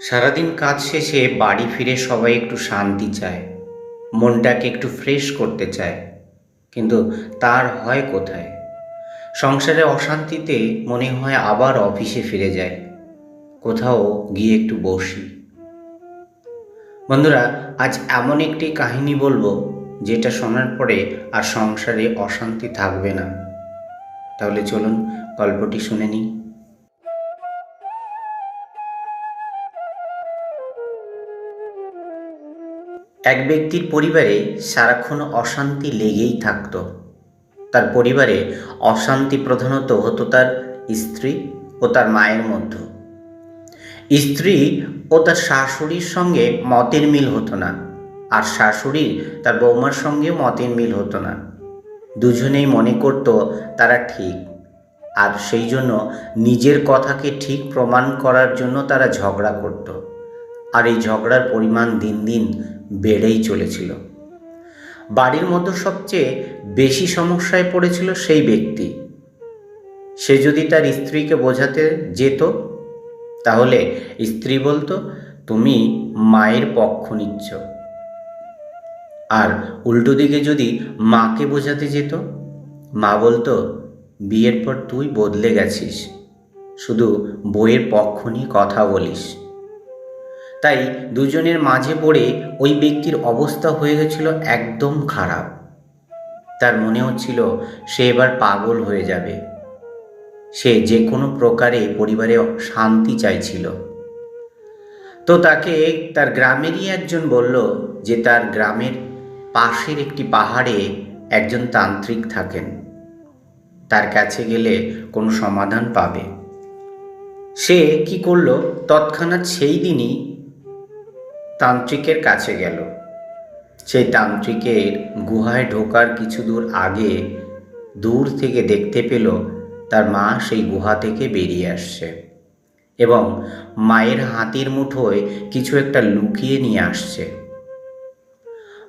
সারাদিন কাজ শেষে বাড়ি ফিরে সবাই একটু শান্তি চায়। মনটাকে একটু ফ্রেশ করতে চায়। কিন্তু তার হয় কোথায়? সংসারে অশান্তিতে মনে হয় আবার অফিসে ফিরে যায়। কোথাও গিয়ে একটু বসি। বন্ধুরা, আজ এমন একটি কাহিনী বলব, যেটা শোনার পরে আর সংসারে অশান্তি থাকবে না। তাহলে চলুন গল্পটি শুনে নিই। এক ব্যক্তির পরিবারে সারাক্ষণ অশান্তি লেগেই থাকত। তার পরিবারে অশান্তি প্রধানত হতো তার স্ত্রী ও তার মায়ের মধ্যে। স্ত্রী ও তার শাশুড়ির সঙ্গে মতের মিল হতো না, আর শাশুড়ি তার বৌমার সঙ্গে মতের মিল হতো না। দুজনেই মনে করত, তারা ঠিক, আর সেই জন্য নিজের কথাকে ঠিক প্রমাণ করার জন্য তারা ঝগড়া করত। আর এই ঝগড়ার পরিমাণ দিন দিন বেড়েই চলেছিল। বাড়ির মধ্যে সবচেয়ে বেশি সমস্যায় পড়েছিল সেই ব্যক্তি। সে যদি তার স্ত্রীকে বোঝাতে যেত, তাহলে স্ত্রী বলতো, তুমি মায়ের পক্ষ নিচ্ছ। আর উল্টো দিকে যদি মাকে বোঝাতে যেত, মা বলতো, বিয়ের পর তুই বদলে গেছিস। শুধু বইয়ের পক্ষ নিয়ে কথা বলিস। তাই দুজনের মাঝে পড়ে ওই ব্যক্তির অবস্থা হয়ে গেছিল একদম খারাপ। তার মনে হচ্ছিল সে এবার পাগল হয়ে যাবে। সে যে কোনো প্রকারে পরিবারে শান্তি চাইছিল। তো তাকে তার গ্রামেরই একজন বলল যে তার গ্রামের পাশের একটি পাহাড়ে একজন তান্ত্রিক থাকেন। তার কাছে গেলে কোনো সমাধান পাবে। সে কি করল? তৎক্ষণাৎ সেই দিনই তান্ত্রিকের কাছে গেল। সেই তান্ত্রিকের গুহায় ঢোকার কিছু দূর আগে দূর থেকে দেখতে পেল, তার মা সেই গুহা থেকে বেরিয়ে আসছে এবং মায়ের হাতির মুঠোয় কিছু একটা লুকিয়ে নিয়ে আসছে।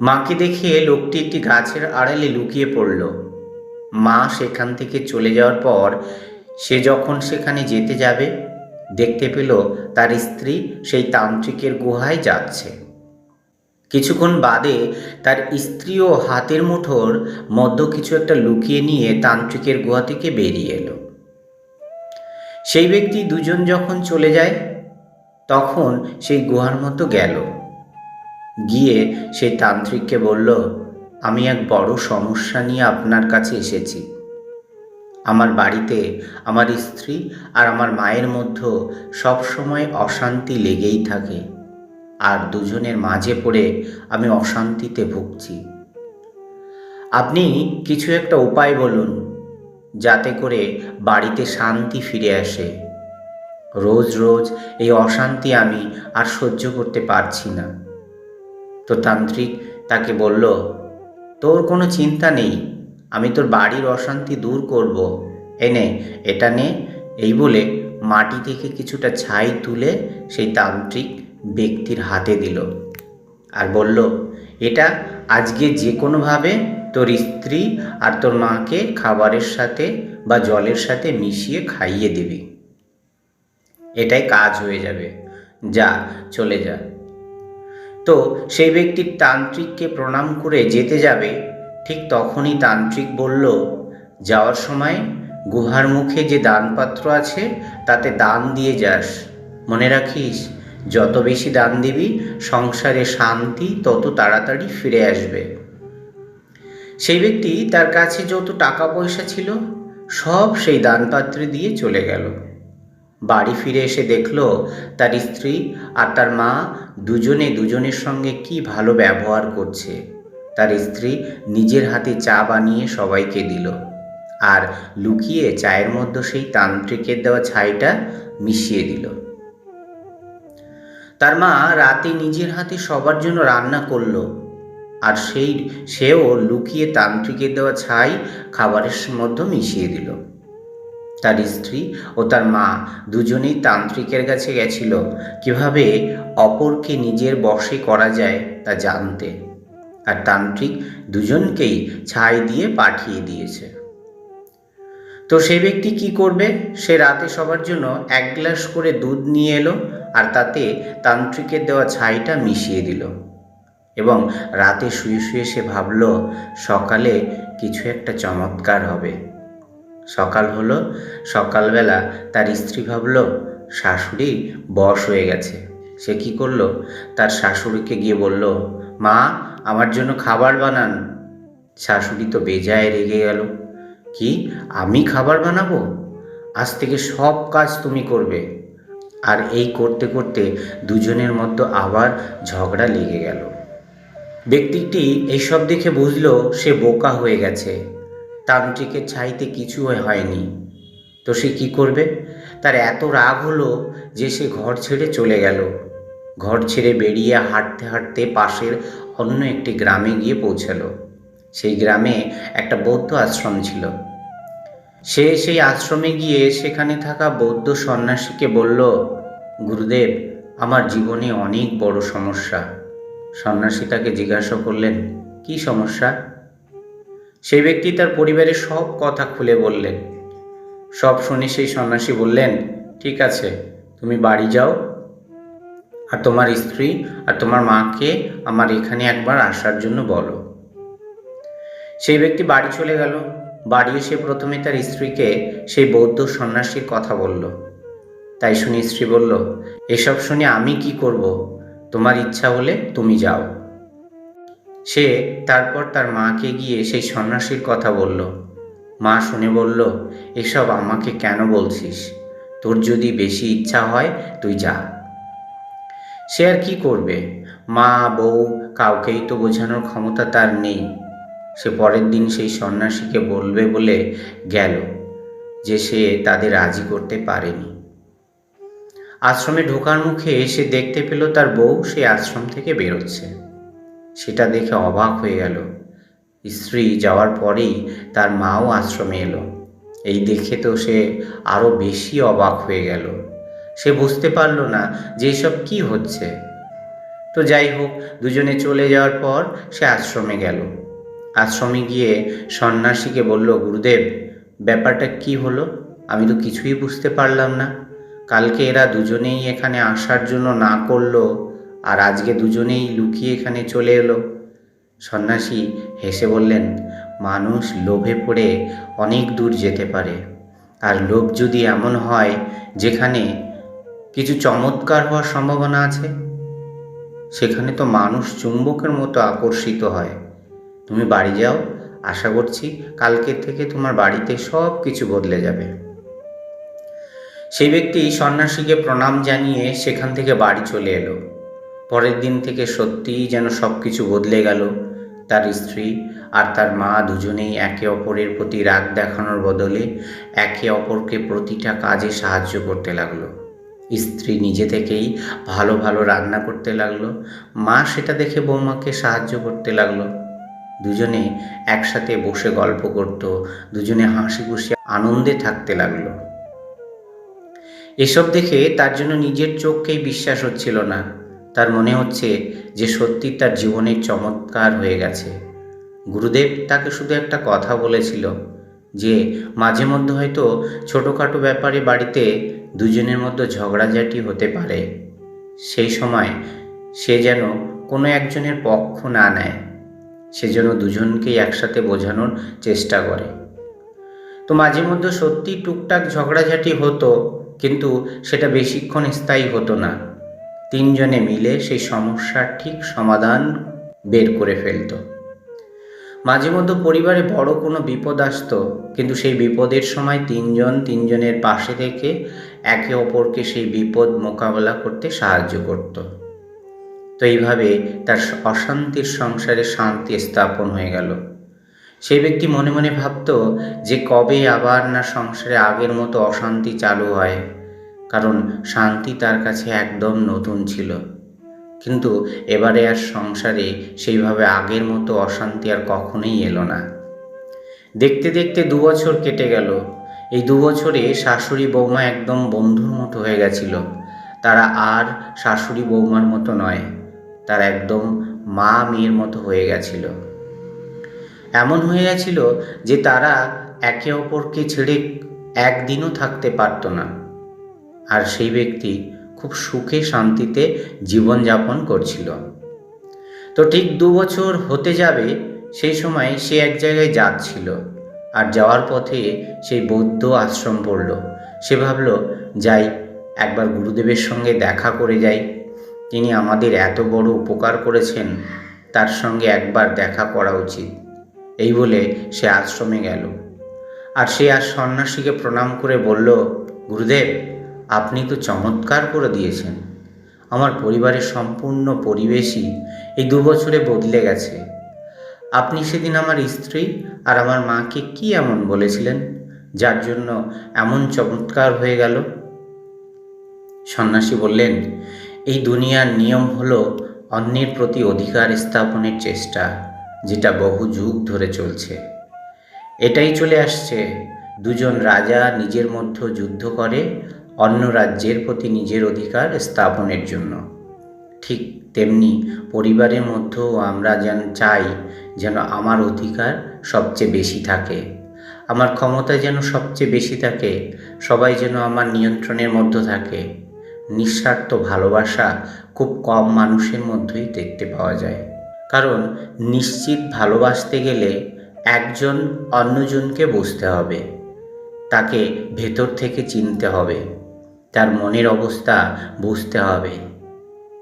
মাকে দেখে লোকটি একটি গাছের আড়ালে লুকিয়ে পড়ল। মা সেখান থেকে চলে যাওয়ার পর সে যখন সেখানে যেতে যাবে দেখতে পেল তার স্ত্রী সেই তান্ত্রিকের গুহায় যাচ্ছে। কিছুক্ষণ বাদে তার স্ত্রীও হাতের মুঠোর মধ্য কিছু একটা লুকিয়ে নিয়ে তান্ত্রিকের গুহা থেকে বেরিয়ে এলো। সেই ব্যক্তি দুজন যখন চলে যায়, তখন সেই গুহার মতো গেল। গিয়ে সেই তান্ত্রিককে বলল, আমি এক বড় সমস্যা নিয়ে আপনার কাছে এসেছি। আমার বাড়িতে আমার স্ত্রী আর আমার মায়ের মধ্যে সবসময় অশান্তি লেগেই থাকে। আর দুজনের মাঝে পড়ে আমি অশান্তিতে ভুগছি। আপনি কিছু একটা উপায় বলুন, যাতে করে বাড়িতে শান্তি ফিরে আসে। রোজ রোজ এই অশান্তি আমি আর সহ্য করতে পারছি না। তো তান্ত্রিক তাকে বলল, তোর কোনো চিন্তা নেই আমি তোর বাড়ির অশান্তি দূর করব। এনে এটা নে। এই বলে মাটি থেকে কিছুটা ছাই তুলে সেই তান্ত্রিক ব্যক্তির হাতে দিল আর বলল, এটা আজকে যে কোনোভাবে তোর স্ত্রী আর তোর মাকে খাবারের সাথে বা জলের সাথে মিশিয়ে খাইয়ে দিবি। এটাই কাজ হয়ে যাবে। যা, চলে যা। তো সেই ব্যক্তির তান্ত্রিককে প্রণাম করে যেতে যাবে ঠিক তখনই তান্ত্রিক বলল, যাওয়ার সময় গুহার মুখে যে দানপাত্র আছে, তাতে দান দিয়ে যাস। মনে রাখিস, যত বেশি দান দিবি, সংসারে শান্তি তত তাড়াতাড়ি ফিরে আসবে। সেই ব্যক্তি তার কাছে যত টাকা পয়সা ছিল, সব সেই দানপাত্রে দিয়ে চলে গেল। বাড়ি ফিরে এসে দেখল, তার স্ত্রী আর তার মা দুজনে দুজনের সঙ্গে কি ভালো ব্যবহার করছে। তার স্ত্রী নিজের হাতে চা বানিয়ে সবাইকে দিল। আর লুকিয়ে চায়ের মধ্যে সেই তান্ত্রিকের দেওয়া ছাইটা মিশিয়ে দিল। তার মা রাতে নিজের হাতে সবার জন্য রান্না করল। আর সেই, সেও লুকিয়ে তান্ত্রিকের দেওয়া ছাই খাবারের মধ্যে মিশিয়ে দিল। তার স্ত্রী ও তার মা দুজনেই তান্ত্রিকের কাছে গেছিল। কীভাবে অপরকে নিজের বশে করা যায় তা জানতে। আর তান্ত্রিক দুজনকেই ছাই দিয়ে পাঠিয়ে দিয়েছে। তো সে ব্যক্তি কি করবে? সে রাতে সবার জন্য এক গ্লাস করে দুধ নিয়ে এলো আর তাতে তান্ত্রিকের দেওয়া ছাইটা মিশিয়ে দিল এবং রাতে শুয়ে শুয়ে সে ভাবল, সকালে কিছু একটা চমৎকার হবে। সকাল হলো, সকালবেলা তার স্ত্রী ভাবল, শাশুড়ি বশ হয়ে গেছে। সে কি করল? তার শাশুড়িকে গিয়ে বলল, মা, আমার জন্য খাবার বানান। শাশুড়ি তো বেজায় রেগে গেল, কি, আমি খাবার বানাবো? আজ থেকে সব কাজ তুমি করবে। আর এই করতে করতে দুজনের মধ্যে আবার ঝগড়া লেগে গেল। ব্যক্তিটি এইসব দেখে বুঝলো সে বোকা হয়ে গেছে। তান্ত্রিকের ছাইতে কিছু হয়নি। তো সে কি করবে? তার এত রাগ হলো যে সে ঘর ছেড়ে চলে গেল। ঘর ছেড়ে বেরিয়ে হাঁটতে হাঁটতে পাশের অন্য একটি গ্রামে গিয়ে পৌঁছালো। সেই গ্রামে একটা বৌদ্ধ আশ্রম ছিল। সে সেই আশ্রমে গিয়ে সেখানে থাকা বৌদ্ধ সন্ন্যাসীকে বলল, গুরুদেব, আমার জীবনে অনেক বড় সমস্যা। সন্ন্যাসী তাকে জিজ্ঞাসা করলেন, কি সমস্যা? সেই ব্যক্তি তার পরিবারের সব কথা খুলে বললেন। সব শুনে সেই সন্ন্যাসী বললেন, ঠিক আছে, তুমি বাড়ি যাও। আর তোমার স্ত্রী আর তোমার মাকে আমার এখানে একবার আসার জন্য বলো। সেই ব্যক্তি বাড়ি চলে গেল। বাড়ি এসে প্রথমে তার স্ত্রীকে সেই বৌদ্ধ সন্ন্যাসীর কথা বলল। তাই শুনে স্ত্রী বলল, এসব শুনে আমি কি করব? তোমার ইচ্ছা হলে তুমি যাও। সে তারপর তার মাকে গিয়ে সেই সন্ন্যাসীর কথা বলল। মা শুনে বলল, এসব আমাকে কেন বলছিস? তোর যদি বেশি ইচ্ছা হয়, তুই যা। সে আর কি করবে? মা, বউ কাউকেই তো বোঝানোর ক্ষমতা তার নেই। সে পরের দিন সেই সন্ন্যাসীকে বলবে বলে গেল, যে সে তাদের রাজি করতে পারেনি। আশ্রমে ঢোকার মুখে সে দেখতে পেল তার বউ সেই আশ্রম থেকে বেরোচ্ছে। সেটা দেখে অবাক হয়ে গেল। স্ত্রী যাওয়ার পরেই তার মাও আশ্রমে এলো। এই দেখে তো সে আরও বেশি অবাক হয়ে গেল। সে বুঝতে পারল না যে এসব কি হচ্ছে। তো যাই হোক, দুজনে চলে যাওয়ার পর সে আশ্রমে গেল। আশ্রমে গিয়ে সন্ন্যাসীকে বলল, গুরুদেব, ব্যাপারটা কি হলো? আমি তো কিছুই বুঝতে পারলাম না। কালকে এরা দুজনেই এখানে আসার জন্য না করল আর আজকে দুজনেই লুকিয়ে এখানে চলে এলো। সন্ন্যাসী হেসে বললেন, মানুষ লোভে পড়ে অনেক দূর যেতে পারে। আর লোভ যদি এমন হয় যেখানে কিছু চমৎকার হওয়ার সম্ভাবনা আছে? সেখানে তো মানুষ চুম্বকের মতো আকর্ষিত হয়। তুমি বাড়ি যাও, আশা করছি কালকে থেকে তোমার বাড়িতে সব কিছু বদলে যাবে। সেই ব্যক্তি সন্ন্যাসীকে প্রণাম জানিয়ে সেখান থেকে বাড়ি চলে এলো। পরের দিন থেকে সত্যিই যেন সব কিছু বদলে গেল। তার স্ত্রী আর তার মা দুজনেই একে অপরের প্রতি রাগ দেখানোর বদলে একে অপরকে প্রতিটা কাজে সাহায্য করতে লাগল। স্ত্রী নিজে থেকেই ভালো ভালো রান্না করতে লাগল। মা সেটা দেখে বৌমাকে সাহায্য করতে লাগল। দুজনে একসাথে বসে গল্প করত, দুজনে হাসি খুশি আনন্দে থাকতে লাগল। এসব দেখে তার জন্য নিজের চোখকেই বিশ্বাস হচ্ছিল না। তার মনে হচ্ছে যে সত্যি তার জীবনের চমৎকার হয়ে গেছে। গুরুদেব তাকে শুধু একটা কথা বলেছিল যে, মাঝে মধ্যে হয়তো ছোটোখাটো ব্যাপারে বাড়িতে দুজনের মধ্যে ঝগড়াঝাটি হতে পারে, সেই সময় সে যেন কোনো একজনের পক্ষ না নেয়, সে যেন দুজনকেই একসাথে বোঝানোর চেষ্টা করে। তো মাঝে মধ্যে সত্যি টুকটাক ঝগড়াঝাটি হতো, কিন্তু সেটা বেশিক্ষণ স্থায়ী হতো না। তিনজনে মিলে সেই সমস্যার ঠিক সমাধান বের করে ফেলত। মাঝে মধ্যে পরিবারে বড় কোনো বিপদ আসতো, কিন্তু সেই বিপদের সময় তিনজন তিনজনের পাশে থেকে একে অপরকে সেই বিপদ মোকাবেলা করতে সাহায্য করত। তো এইভাবে তার অশান্তির সংসারে শান্তি স্থাপন হয়ে গেল। সেই ব্যক্তি মনে মনে ভাবত যে কবে আবার না সংসারে আগের মতো অশান্তি চালু হয়, কারণ শান্তি তার কাছে একদম নতুন ছিল। কিন্তু এবারে আর সংসারে সেইভাবে আগের মতো অশান্তি আর কখনোই এলো না। দেখতে দেখতে দু বছর কেটে গেল। এই দু বছরে শাশুড়ি বৌমা একদম বন্ধুর মতো হয়ে গেছিল। তারা আর শাশুড়ি বৌমার মতো নয়, তারা একদম মা মেয়ের মতো হয়ে গেছিল। এমন হয়ে গেছিল যে তারা একে অপরকে ছেড়ে একদিনও থাকতে পারত না। আর সেই ব্যক্তি খুব সুখে শান্তিতে জীবনযাপন করছিল। তো ঠিক দু বছর হতে যাবে, সেই সময় সে এক জায়গায় যাচ্ছিল আর যাওয়ার পথে সেই বৌদ্ধ আশ্রম পড়ল। সে ভাবল, যাই, একবার গুরুদেবের সঙ্গে দেখা করে যাই। তিনি আমাদের এত বড় উপকার করেছেন, তার সঙ্গে একবার দেখা করা উচিত। এই বলে সে আশ্রমে গেল। আর সে আর সন্ন্যাসীকে প্রণাম করে বলল, গুরুদেব আপনি তো চমৎকার করে দিয়েছেন। আমার পরিবারের সম্পূর্ণ পরিবেশই এই দু বছরে বদলে গেছে। আপনি সেদিন আমার স্ত্রী আর আমার মাকে কি এমন বলেছিলেন, যার জন্য এমন চমৎকার হয়ে গেল? সন্ন্যাসী বললেন, এই দুনিয়ার নিয়ম হলো অন্যের প্রতি অধিকার স্থাপনের চেষ্টা, যেটা বহু যুগ ধরে চলছে। এটাই চলে আসছে। দুজন রাজা নিজের মধ্যে যুদ্ধ করে অন্য রাজ্যের প্রতি নিজের অধিকার স্থাপনের জন্য। ঠিক তেমনি পরিবারের মধ্যেও আমরা যেন চাই যেন আমার অধিকার সবচেয়ে বেশি থাকে। আমার ক্ষমতা যেন সবচেয়ে বেশি থাকে। সবাই যেন আমার নিয়ন্ত্রণের মধ্যে থাকে। নিঃস্বার্থ ভালোবাসা খুব কম মানুষের মধ্যেই দেখতে পাওয়া যায়। কারণ নিশ্চিত ভালোবাসতে গেলে একজন অন্যজনকে বুঝতে হবে। তাকে ভেতর থেকে চিনতে হবে। তার মনের অবস্থা বুঝতে হবে।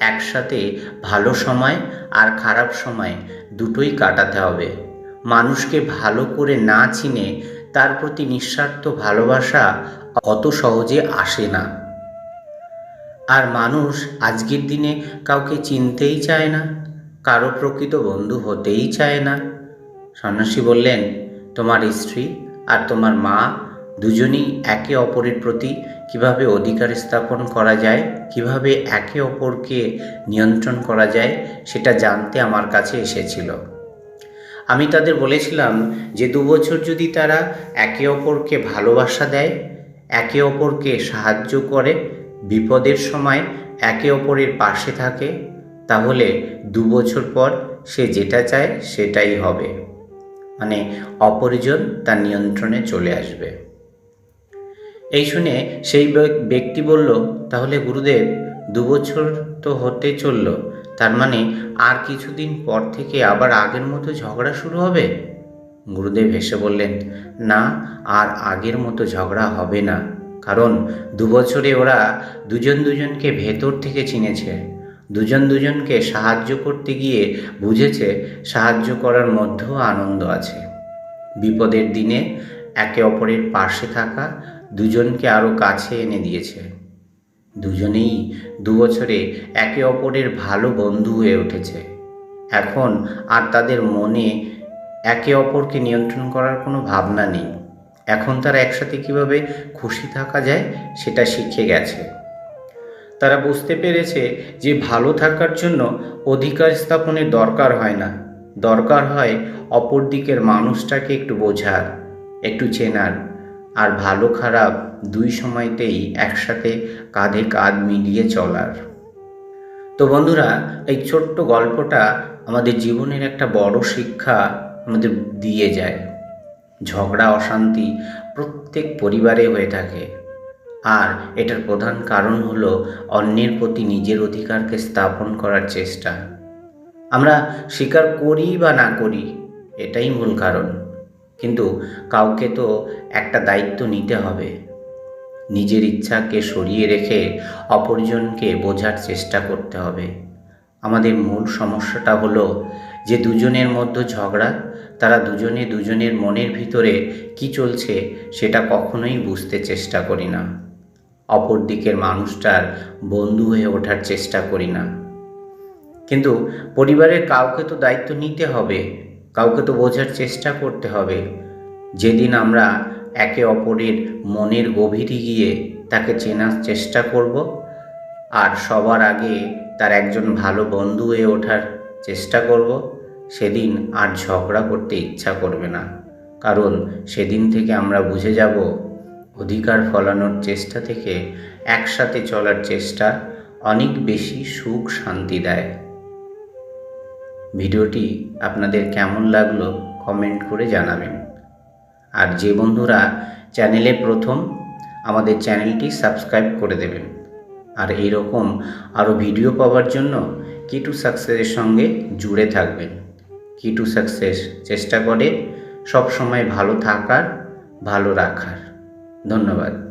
একসাথে ভালো সময় আর খারাপ সময় দুটোই কাটাতে হবে। মানুষকে ভালো করে না চিনে তার প্রতি নিঃস্বার্থ ভালোবাসা অত সহজে আসে না। আর মানুষ আজকের দিনে কাউকে চিনতেই চায় না, কারও প্রকৃত বন্ধু হতেই চায় না। সন্ন্যাসী বললেন, তোমার স্ত্রী আর তোমার মা দুজনেই একে অপরের প্রতি কীভাবে অধিকার স্থাপন করা যায়, কীভাবে একে অপরকে নিয়ন্ত্রণ করা যায়, সেটা জানতে আমার কাছে এসেছিল। আমি তাদের বলেছিলাম যে দু বছর যদি তারা একে অপরকে ভালোবাসা দেয়, একে অপরকে সাহায্য করে, বিপদের সময় একে অপরের পাশে থাকে, তাহলে দু বছর পর সে যেটা চায় সেটাই হবে। মানে অপরিজন তার নিয়ন্ত্রণে চলে আসবে। এই শুনে সেই ব্যক্তি বলল, তাহলে গুরুদেব, দু বছর তো হতে চলল। তার মানে আর কিছুদিন পর থেকে আবার আগের মতো ঝগড়া শুরু হবে? গুরুদেব হেসে বললেন, না, আর আগের মতো ঝগড়া হবে না। কারণ দু বছরে ওরা দুজন দুজনকে ভেতর থেকে চিনেছে। দুজন দুজনকে সাহায্য করতে গিয়ে বুঝেছে সাহায্য করার মধ্যেও আনন্দ আছে। বিপদের দিনে একে অপরের পাশে থাকা দুজনকে আরও কাছে এনে দিয়েছে। দুজনেই দু বছরে একে অপরের ভালো বন্ধু হয়ে উঠেছে। এখন আর তাদের মনে একে অপরকে নিয়ন্ত্রণ করার কোনো ভাবনা নেই। এখন তারা একসাথে কীভাবে খুশি থাকা যায়, সেটা শিখে গেছে। তারা বুঝতে পেরেছে যে ভালো থাকার জন্য অধিকার স্থাপনের দরকার হয় না। দরকার হয় অপর দিকের মানুষটাকে একটু বোঝার, একটু চেনার। আর ভালো খারাপ দুই সময়তেই একসাথে কাঁধে কাঁধ মিলিয়ে চলার। তো বন্ধুরা, এই ছোট্ট গল্পটা আমাদের জীবনের একটা বড় শিক্ষা আমাদের দিয়ে যায়। ঝগড়া, অশান্তি প্রত্যেক পরিবারে হয়ে থাকে। আর এটার প্রধান কারণ হলো অন্যের প্রতি নিজের অধিকারকে স্থাপন করার চেষ্টা। আমরা স্বীকার করি বা না করি, এটাই মূল কারণ। কিন্তু কাউকে তো একটা দায়িত্ব নিতে হবে। নিজের ইচ্ছাকে সরিয়ে রেখে অপরজনকে বোঝার চেষ্টা করতে হবে। আমাদের মূল সমস্যাটা হলো যে দুজনের মধ্যে ঝগড়া, তারা দুজনে দুজনের মনের ভিতরে কি চলছে সেটা কখনোই বুঝতে চেষ্টা করি না। অপর দিকের মানুষটার বন্ধু হয়ে ওঠার চেষ্টা করি না। কিন্তু পরিবারের কাউকে তো দায়িত্ব নিতে হবে। কাউকে তো বোঝার চেষ্টা করতে হবে। যেদিন আমরা একে অপরের মনের গভীরে গিয়ে তাকে চেনার চেষ্টা করব আর সবার আগে তার একজন ভালো বন্ধু হয়ে ওঠার চেষ্টা করব, সেদিন আর ঝগড়া করতে ইচ্ছা করবে না। কারণ সেদিন থেকে আমরা বুঝে যাব, অধিকার ফলানোর চেষ্টা থেকে একসাথে চলার চেষ্টা অনেক বেশি সুখ শান্তি দেয়। ভিডিওটি আপনাদের কেমন লাগল কমেন্ট করে জানাবেন। আর যে বন্ধুরা চ্যানেলে প্রথম, আমাদের চ্যানেলটি সাবস্ক্রাইব করে দেবেন। আর এরকম আরও ভিডিও পাওয়ার জন্য কিটু সাকসেসের সঙ্গে জুড়ে থাকবেন। কিটু সাকসেস চেষ্টা করে সব সময় ভালো থাকার, ভালো রাখার। ধন্যবাদ।